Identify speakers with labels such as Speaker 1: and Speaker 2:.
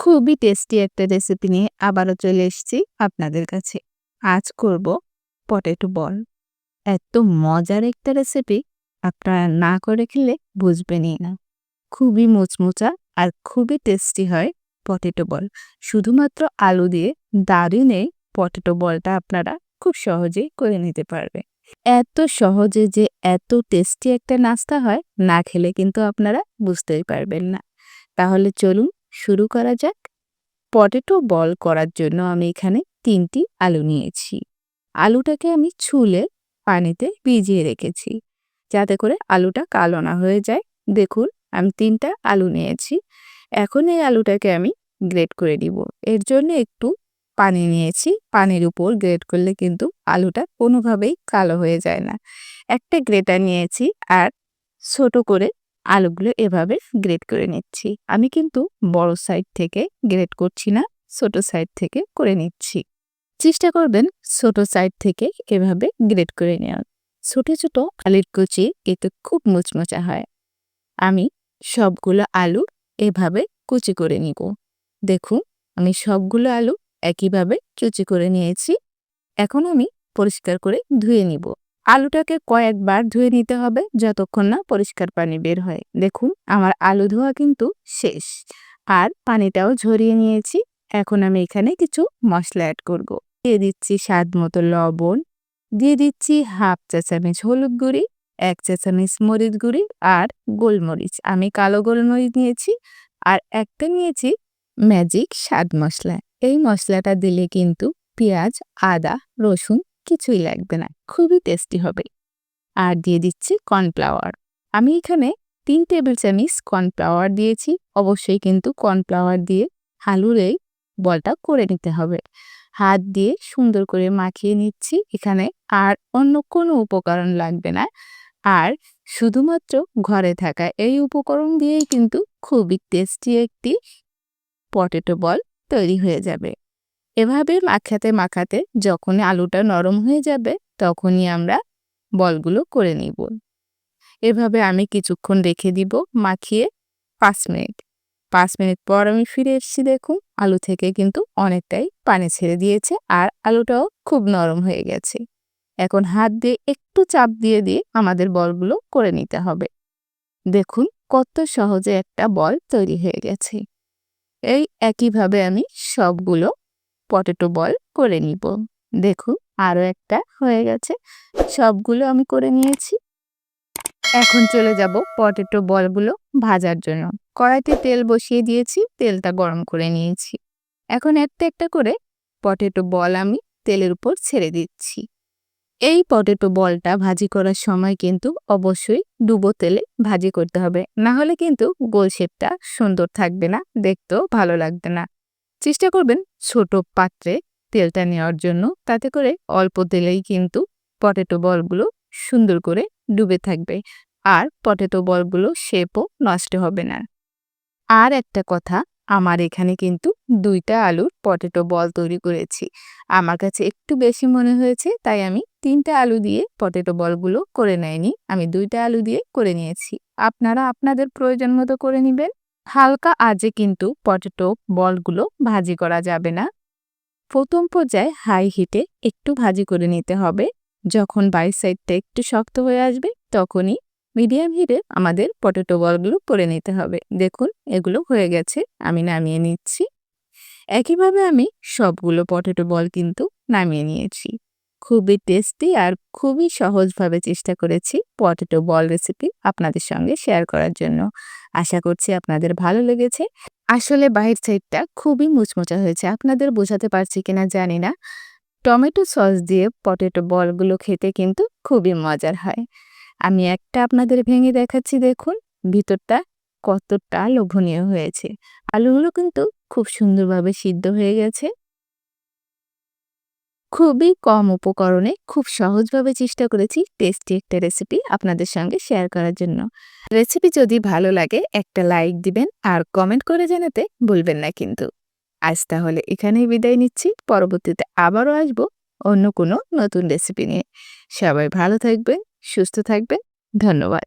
Speaker 1: খুবই টেস্টি একটা রেসিপি নিয়ে আবারও চলে এসেছি আপনাদের কাছে। আজ করব পটেটো বল। এত মজার একটা রেসিপি আপনারা না করে খেলে বুঝবেনই না। খুবই মুচমুচা আর খুবই টেস্টি হয় পটেটো বল। শুধুমাত্র আলু দিয়ে দারুণ এই পটেটো বলটা আপনারা খুব সহজেই করে নিতে পারবে এত সহজে যে এত টেস্টি একটা নাস্তা হয় না খেলে কিন্তু আপনারা বুঝতেই পারবেন না। তাহলে চলুন শুরু করা যাক। পটেটো বল করার জন্য আমি এখানে তিনটি আলু নিয়েছি। আলুটাকে আমি ছুলে পানিতে ভিজিয়ে রেখেছি, যাতে করে আলুটা কালো না হয়ে যায়। দেখুন, আমি তিনটা আলু নিয়েছি। এখন এই আলুটাকে আমি গ্রেট করে দিব এর জন্য একটু পানি নিয়েছি। পানির উপর গ্রেট করলে কিন্তু আলুটা কোনোভাবেই কালো হয়ে যায় না। একটা গ্রেটার নিয়েছি আর ছোট করে আলুগুলো এভাবে গ্রেট করে নিচ্ছি। আমি কিন্তু বড় সাইড থেকে গ্রেট করছি না, ছোট সাইড থেকে করে নিচ্ছি। চেষ্টা করবেন ছোট সাইড থেকে এভাবে গ্রেট করে নেওয়ার। ছোট ছোট আলুর কুচি কিন্তু খুব মুচমুচা হয়। আমি সবগুলো আলু এভাবে কুচি করে নিব। দেখুন, আমি সবগুলো আলু একইভাবে কুচি করে নিয়েছি। এখন আমি পরিষ্কার করে ধুয়ে নিব। আলুটাকে কয়েকবার ধুয়ে নিতে হবে যতক্ষণ না পরিষ্কার পানি বের হয়। দেখুন, আমার আলু ধোয়া কিন্তু শেষ। আর পানিটাও ঝরিয়ে নিয়েছি। এখন আমি এখানে কিছু মশলা অ্যাড করব। দিয়ে দিচ্ছি স্বাদ মতো লবণ। দিয়ে দিচ্ছি হাফ চা চামচ হলুদ গুঁড়ি, এক চা চামচ মরিচ গুঁড়ি আর গোলমরিচ। আমি কালো গোলমরিচ নিয়েছি আর একটা নিয়েছি ম্যাজিক স্বাদ মশলা। এই মশলাটা দিলে কিন্তু পেঁয়াজ, আদা, রসুন কিছুই লাগবে না, খুবই টেস্টি হবে। আর দিয়ে দিচ্ছি কর্নফ্লাওয়ার আমি এখানে তিন টেবিল চামিচ কর্নফ্লাওয়ার দিয়েছি, অবশ্যই কিন্তু কর্নফ্লাওয়ার দিয়ে আলুর এই বলটা করে নিতে হবে। হাত দিয়ে সুন্দর করে মাখিয়ে নিচ্ছি, এখানে আর অন্য কোনো উপকরণ লাগবে না। আর শুধুমাত্র ঘরে থাকা এই উপকরণ দিয়েই কিন্তু খুবই টেস্টি একটি পটেটো বল তৈরি হয়ে যাবে। এভাবে মাখাতে মাখাতে যখনই আলুটা নরম হয়ে যাবে, তখনই আমরা বলগুলো করে নিব। এভাবে আমি কিছুক্ষণ রেখে দিব মাখিয়ে পাঁচ মিনিট। পাঁচ মিনিট পর আমি ফিরে এসেছি, দেখুন, আলু থেকে কিন্তু অনেকটাই পানি ছেড়ে দিয়েছে আর আলুটাও খুব নরম হয়ে গেছে। এখন হাত দিয়ে একটু চাপ দিয়ে দিয়ে আমাদের বলগুলো করে নিতে হবে। দেখুন, কত সহজে একটা বল তৈরি হয়ে গেছে। এই একইভাবে আমি সবগুলো পটেটো বল করে নিব। দেখুন আরও একটা হয়ে গেছে। সবগুলো আমি করে নিয়েছি। এখন চলে যাব পটেটো বলগুলো ভাজার জন্য। কড়াইতে তেল বসিয়ে দিয়েছি, তেলটা গরম করে নিয়েছি। এখন একটা একটা করে পটেটো বল আমি তেলের উপর ছেড়ে দিচ্ছি। এই পটেটো বলটা ভাজি করার সময় কিন্তু অবশ্যই ডুবো তেলে ভাজি করতে হবে। না হলে কিন্তু গোল শেপটা সুন্দর থাকবে না, দেখতেও ভালো লাগবে না। চেষ্টা করবেন ছোট পাত্রে তেলটা নেওয়ার জন্য। তাতে করে অল্প তেলেই কিন্তু পটেটো বলগুলো সুন্দর করে ডুবে থাকবে আর পটেটো বলগুলো শেপও নষ্ট হবে না। আর একটা কথা, আমার এখানে কিন্তু দুইটা আলুর পটেটো বল তৈরি করেছি। আমার কাছে একটু বেশি মনে হয়েছে, তাই আমি তিনটা আলু দিয়ে পটেটো বলগুলো করে নেয়নি। আমি দুইটা আলু দিয়ে করে নিয়েছি। আপনারা আপনাদের প্রয়োজন মতো করে নেবেন। হালকা আজে কিন্তু পটেটো বলগুলো ভাজি করা যাবে না। প্রথম পর্যায়ে হাই হিটে একটু ভাজি করে নিতে হবে। যখন বাইর সাইডটা একটু শক্ত হয়ে আসবে, তখনই মিডিয়াম হিটে আমাদের পটেটো বলগুলো করে নিতে হবে। দেখুন, এগুলো হয়ে গেছে, আমি নামিয়ে নিচ্ছি। একইভাবে আমি সবগুলো পটেটো বল কিন্তু নামিয়ে নিয়েছি। খুবই টেস্টি আর খুবই সহজভাবে চেষ্টা করেছি পটেটো বল রেসিপি আপনাদের সঙ্গে শেয়ার করার জন্য। আশা করছি আপনাদের ভালো লেগেছে। আসলে বাহির সাইডটা খুবই মুচমুচা হয়েছে। আপনাদের বোঝাতে পারছি কিনা জানি না। টমেটো সস দিয়ে পটেটো বলগুলো খেতে কিন্তু খুবই মজার হয়। আমি একটা আপনাদের ভেঙে দেখাচ্ছি দেখুন। ভিতরটা কতটা লোভনীয় হয়েছে। আলুগুলো কিন্তু খুব সুন্দরভাবে সিদ্ধ হয়ে গেছে। খুবই কম উপকরণে খুব সহজভাবে চেষ্টা করেছি টেস্টি একটা রেসিপি আপনাদের সঙ্গে শেয়ার করার জন্য। রেসিপি যদি ভালো লাগে, একটা লাইক দিবেন আর কমেন্ট করে জানাতে ভুলবেন না কিন্তু। আজ তাহলে এখানেই বিদায় নিচ্ছি, পরবর্তীতে আবারও আসব অন্য কোনো নতুন রেসিপি নিয়ে। সবাই ভালো থাকবেন, সুস্থ থাকবেন, ধন্যবাদ।